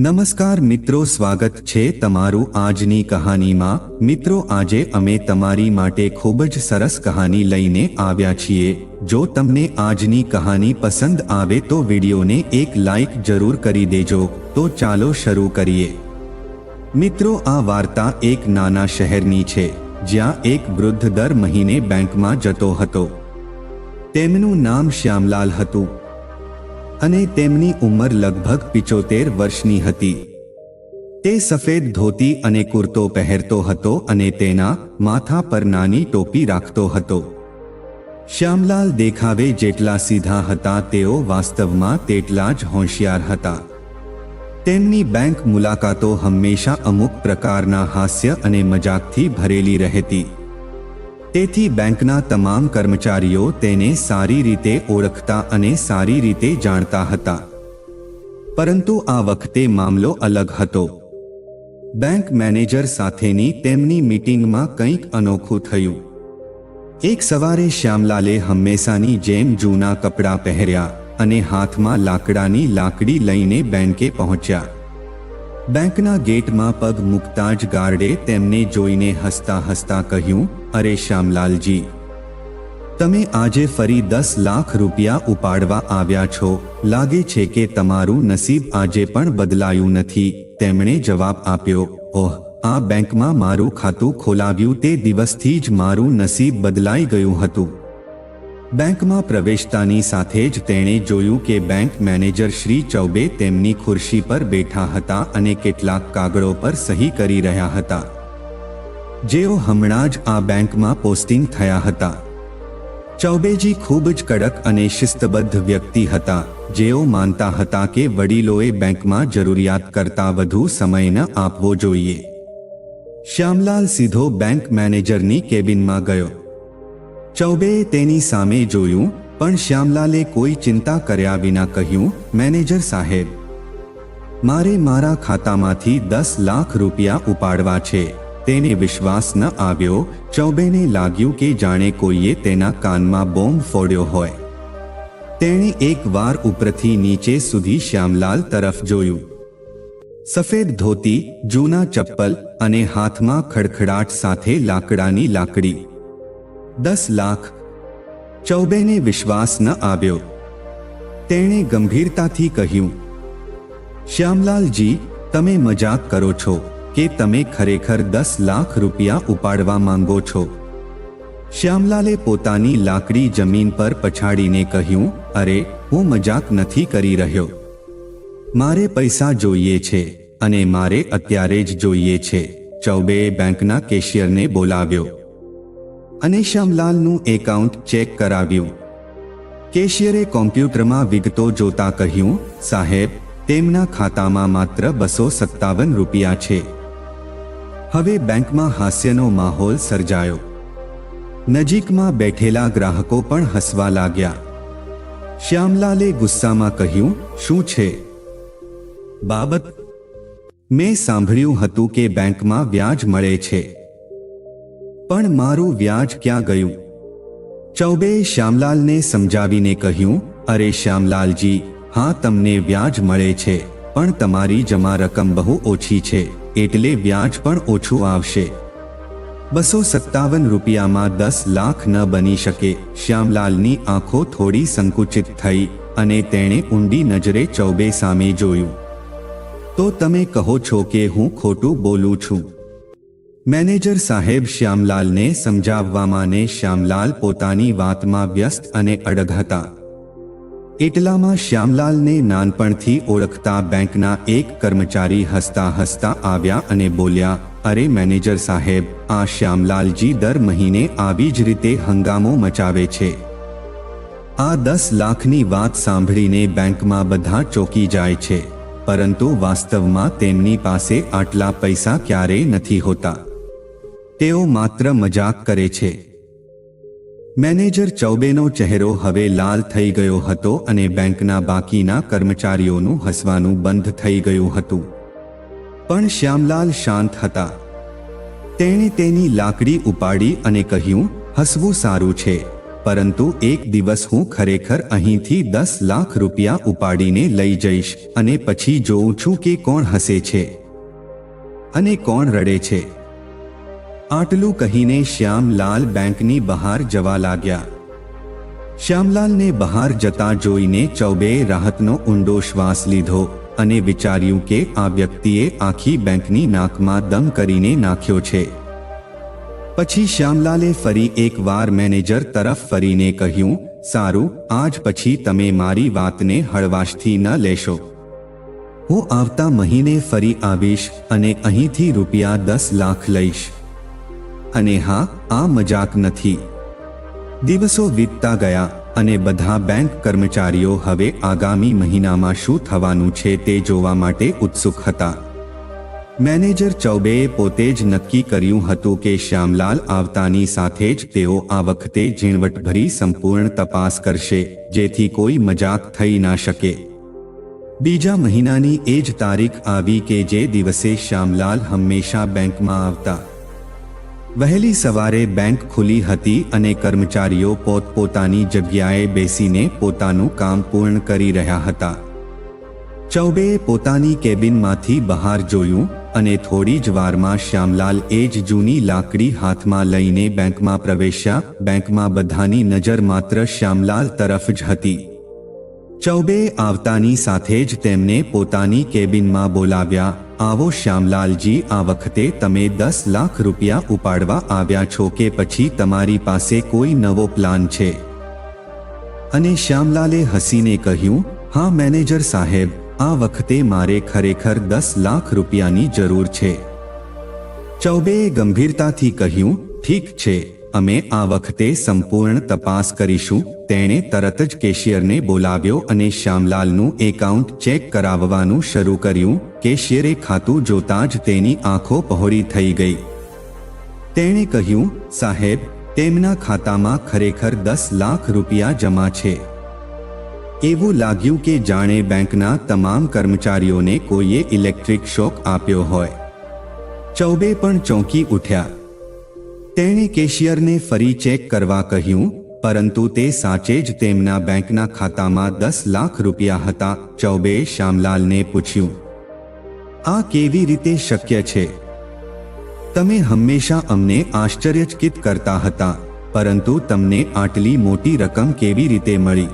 નમસ્કાર મિત્રો, સ્વાગત છે તમારું આજની કહાનીમાં. મિત્રો, આજે અમે તમારી માટે ખૂબ જ સરસ કહાની લઈને આવ્યા છીએ. જો તમને આજની કહાની પસંદ આવે તો વિડીયોને એક લાઈક જરૂર કરી દેજો. તો ચાલો શરૂ કરીએ. મિત્રો, આ વાર્તા એક નાના શહેરની છે, જ્યાં એક વૃદ્ધ દર મહિને બેંકમાં જતો હતો. તેમનું નામ શ્યામલાલ હતું. અને તેમની ઉંમર લગભગ પિચોતેર વર્ષની હતી. તે સફેદ ધોતી અને કુર્તો પહેરતો હતો અને તેના માથા પર નાની ટોપી રાખતો હતો. શ્યામલાલ દેખાવે જેટલા સીધા હતા તેઓ વાસ્તવમાં તેટલા જ હોશિયાર હતા. તેમની બેંક મુલાકાતો હંમેશા અમુક પ્રકારના હાસ્ય અને મજાકથી ભરેલી રહેતી. તેથી બેંકના તમામ કર્મચારીઓ તેને સારી રીતે ઓળખતા અને સારી રીતે જાણતા હતા. પરંતુ આ વખતે મામલો અલગ હતો. બેંક મેનેજર સાથેની તેમની મીટિંગમાં કંઈક અનોખું થયું. એક સવારે શ્યામલાલે હંમેશાની જેમ જૂના કપડાં પહેર્યા અને હાથમાં લાકડાની લાકડી લઈને બેંકે પહોંચ્યા. બેંકના ગેટમાં પગ મૂકતા જ ગાર્ડે તેમને જોઈને હસતા હસતા કહ્યું, અરે શ્યામલાલજી, તમે આજે ફરી દસ લાખ રૂપિયા ઉપાડવા આવ્યા છો. લાગે છે કે તમારું નસીબ આજે પણ બદલાયું નથી. તેમણે જવાબ આપ્યો, ઓહ, આ બેંકમાં મારું ખાતું ખોલાવ્યું તે દિવસથી જ મારું નસીબ બદલાઈ ગયું હતું. બેંકમાં પ્રવેશતાની સાથે જ તેણે જોયું કે બેંક મેનેજર શ્રી ચૌબે તેમની ખુરશી પર બેઠા હતા અને કેટલાક કાગળો પર સહી કરી રહ્યા હતા. જેઓ હમણાં જ આ બેંકમાં પોસ્ટિંગ થયા હતા. ચૌબેજી ખૂબ જ કડક અને શિસ્તબદ્ધ વ્યક્તિ હતા. જેઓ માનતા હતા કે વડીલોએ બેંકમાં જરૂરિયાત કરતાં વધુ સમય ન આપવો જોઈએ. શ્યામલાલ સીધો બેંક મેનેજરની કેબિનમાં ગયો. ચૌબેએ તેની સામે જોયું, પણ શ્યામલાલે કોઈ ચિંતા કર્યા વિના કહ્યું, મેનેજર સાહેબ, મારે મારા ખાતામાંથી દસ લાખ રૂપિયા ઉપાડવા છે. તેને વિશ્વાસ ન આવ્યો, ચૌબેને લાગ્યું કે જાણે કોઈએ તેના કાનમાં બોમ્બ ફોડ્યો હોય. તેણે એક વાર ઉપરથી નીચે સુધી શ્યામલાલ તરફ જોયું. સફેદ ધોતી, જૂના ચપ્પલ અને હાથમાં ખડખડાટ સાથે લાકડાની લાકડી. દસ લાખ ચૌબેને વિશ્વાસ ન આવ્યો. તેણે ગંભીરતાથી કહ્યું, શ્યામલાલજી, તમે મજાક કરો છો કે તમે ખરેખર દસ લાખ રૂપિયા ઉપાડવા માંગો છો. શ્યામલાલે પોતાની લાકડી જમીન પર પછાડીને કહ્યું, અરે, હું મજાક નથી કરી રહ્યો. મારે પૈસા જોઈએ છે અને મારે અત્યારે જ જોઈએ છે. ચૌબેએ બેંકના કેશિયરને બોલાવ્યો. અને શ્યામલાલનું એકાઉન્ટ ચેક કરાવ્યું. કેશિયરે કોમ્પ્યુટરમાં વિગતો જોતા કહ્યું, સાહેબ, તેમના ખાતામાં માત્ર બસો સત્તાવન રૂપિયા છે. હવે બેંકમાં હાસ્યનો માહોલ સર્જાયો. નજીકમાં બેઠેલા ગ્રાહકો પણ હસવા લાગ્યા. શ્યામલાલે ગુસ્સામાં કહ્યું, શું છે? બાબત? મેં સાંભળ્યું હતું કે બેંકમાં વ્યાજ મળે છે. પણ મારું વ્યાજ ક્યાં ગયું? ચૌબે શ્યામલાલને સમજાવીને કહ્યું, અરે શ્યામલાલજી, હા તમને વ્યાજ મળે છે, પણ તમારી જમા રકમ બહુ ઓછી છે, એટલે વ્યાજ પણ ઓછું આવશે. બસો સત્તાવન રૂપિયામાં દસ લાખ ન બની શકે, શ્યામલાલની આંખો થોડી સંકુચિત થઈ અને તેણે ઊંડી નજરે ચૌબે સામે જોયું. તો તમે કહો છો કે હું ખોટું બોલું છું. મેનેજર સાહેબ શ્યામલાલને સમજાવવામાં ને શ્યામલાલ પોતાની વાતમાં વ્યસ્ત અને અડગ હતા. એટલામાં શ્યામલાલને નાનપણથી ઓળખતા બેંકના એક કર્મચારી હસતા હસતા આવ્યા અને બોલ્યા, અરે મેનેજર સાહેબ, આ શ્યામલાલજી દર મહિને આવી જ રીતે હંગામો મચાવે છે. આ દસ લાખની વાત સાંભળીને બેંકમાં બધા ચોકી જાય છે, પરંતુ વાસ્તવમાં તેમની પાસે આટલા પૈસા ક્યારેય નથી હોતા. તેઓ માત્ર મજાક કરે છે. મેનેજર ચૌબેનો ચહેરો હવે લાલ થઈ ગયો હતો અને બેંકના બાકીના કર્મચારીઓનું હસવાનું બંધ થઈ ગયું હતું. પણ શ્યામલાલ શાંત હતા. તેણે તેની લાકડી ઉપાડી અને કહ્યું, હસવું સારું છે, પરંતુ એક દિવસ હું ખરેખર અહીંથી દસ લાખ રૂપિયા ઉપાડીને લઈ જઈશ અને પછી જોઉં છું કે કોણ હસે છે. અને કોણ રડે છે. આટલું કહીને શ્યામલાલ બેંકની બહાર જવા લાગ્યા. શ્યામલાલને બહાર જતા જોઈને ચૌબે રાહતનો ઊંડો શ્વાસ લીધો અને વિચાર્યું કે આ વ્યક્તિએ આખી બેંકની નાકમાં દમ કરીને નાખ્યો છે. પછી શ્યામલાલે ફરી એકવાર મેનેજર તરફ ફરીને કહ્યું, સારું, આજ પછી તમે મારી વાતને હળવાશથી ન લેશો. હું આવતા મહિને ફરી આવીશ અને અહીંથી રૂપિયા દસ લાખ લઈશ. અને હા, આ મજાક નથી. દિવસો વીતતા ગયા અને બધા બેંક કર્મચારીઓ હવે આગામી મહિનામાં શું થવાનું છે તે જોવા માટે ઉત્સુક હતા. મેનેજર ચૌબેએ પોતે જ નક્કી કર્યું હતું કે શ્યામલાલ આવતાની સાથે જ તેઓ આ વખતે ઝીણવટભરી સંપૂર્ણ તપાસ કરશે, જેથી કોઈ મજાક થઈ ના શકે. બીજા મહિનાની એ જ તારીખ આવી કે જે દિવસે શ્યામલાલ હંમેશા બેંકમાં આવતા. વહેલી સવારે બેંક ખુલી હતી અને કર્મચારીઓ પોતપોતાની જગ્યાએ બેસીને પોતાનું કામ પૂર્ણ કરી રહ્યા હતા. ચૌબેએ પોતાની કેબિનમાંથી બહાર જોયું અને થોડી જ વારમાં શ્યામલાલ એ જ જૂની લાકડી હાથમાં લઈને બેંકમાં પ્રવેશ્યા. બેંકમાં બધાની નજર માત્ર શ્યામલાલ તરફ જ હતી. ચૌબે આવતાની સાથે જ તેમને પોતાની કેબિનમાં બોલાવ્યા. આવો શ્યામલાલજી, આ વખતે તમે દસ લાખ રૂપિયા ઉપાડવા આવ્યા છો કે પછી તમારી પાસે કોઈ નવો પ્લાન છે? અને શ્યામલાલે હસીને કહ્યું, હા, મેનેજર સાહેબ, આ વખતે મારે ખરેખર દસ લાખ રૂપિયાની જરૂર છે. ચૌબેએ ગંભીરતાથી કહ્યું, ઠીક છે. અમે આ વખતે સંપૂર્ણ તપાસ કરીશું. તેણે તરત જ કેશિયરને બોલાવ્યો અને શ્યામલાલનું એકાઉન્ટ ચેક કરાવવાનું શરૂ કર્યું. કેશિયરે ખાતું જોતા જ તેની આંખો પહોળી થઈ ગઈ. તેણે કહ્યું, સાહેબ, તેમના ખાતામાં ખરેખર દસ લાખ રૂપિયા જમા છે. એવું લાગ્યું કે જાણે બેંકના તમામ કર્મચારીઓને કોઈએ ઇલેક્ટ્રિક શોક આપ્યો હોય. ચૌબે પણ ચોંકી ઉઠ્યા. તેણે કેશિયરને ફરી ચેક કરવા કહ્યું, પરંતુ તે સાચે જ તેમના બેંકના ખાતામાં દસ લાખ રૂપિયા હતા, ચૌબે શ્યામલાલને પૂછ્યું. આ કેવી રીતે શક્ય છે? તમે હંમેશા અમને આશ્ચર્યચકિત કરતા હતા, પરંતુ તમને આટલી મોટી રકમ કેવી રીતે મળી?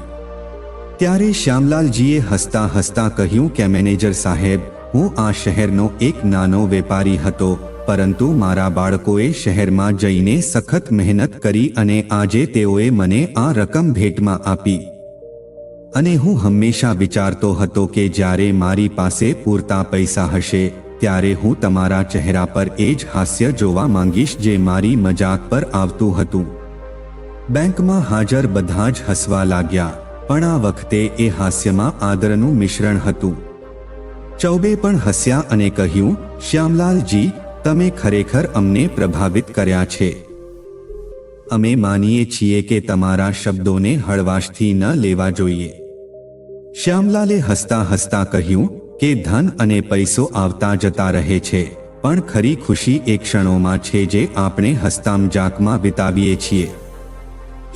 ત્યારે શ્યામલાલજીએ હસતા હસતા કહ્યું કે, મેનેજર સાહેબ, હું આ શહેરનો એક નાનો વેપારી હતો પરંતુ મારા બાળકોએ શહેરમાં જઈને સખત મહેનત કરી અને આજે તેઓએ મને આ રકમ ભેટમાં આપી. અને હું હંમેશા વિચારતો હતો કે જ્યારે મારી પાસે પૂરતા પૈસા હશે, ત્યારે હું તમારા ચહેરા પર એ જ હાસ્ય જોવા માંગીશ જે મારી મજાક પર આવતું હતું. બેંકમાં હાજર બધા જ હસવા લાગ્યા, પણ આ વખતે એ હાસ્યમાં આદરનું મિશ્રણ હતું. ચૌબે પણ હસ્યા અને કહ્યું, શ્યામલાલજી તમે ખરેખર અમને પ્રભાવિત કર્યા છે. અમે માનીએ છીએ કે તમારા શબ્દોને હળવાશથી ન લેવા જોઈએ. શ્યામલાલે હસતા હસતા કહ્યું કે ધન અને પૈસો આવતા જતા રહે છે, પણ ખરી ખુશી એ ક્ષણોમાં છે જે આપણે હસ્તામજાકમાં વિતાવીએ છીએ.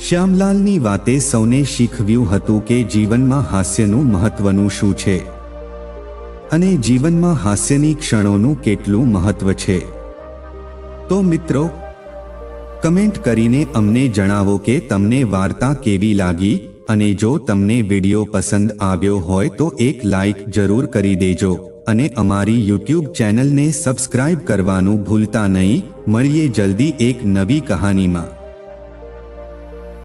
શ્યામલાલની વાતે સૌને શીખવ્યું હતું કે જીવનમાં હાસ્યનું મહત્વનું શું છે. અને જીવનમાં હાસ્યની ક્ષણોનું કેટલું મહત્વ છે? તો મિત્રો, કમેન્ટ કરીને અમને જણાવો કે તમને વાર્તા કેવી લાગી અને જો તમને વીડિયો પસંદ આવ્યો હોય તો એક લાઈક જરૂર કરી દેજો અને અમારી યુટ્યુબ ચેનલને સબસ્ક્રાઇબ કરવાનું ભૂલતા નહીં. મળીએ જલ્દી એક નવી કહાનીમાં.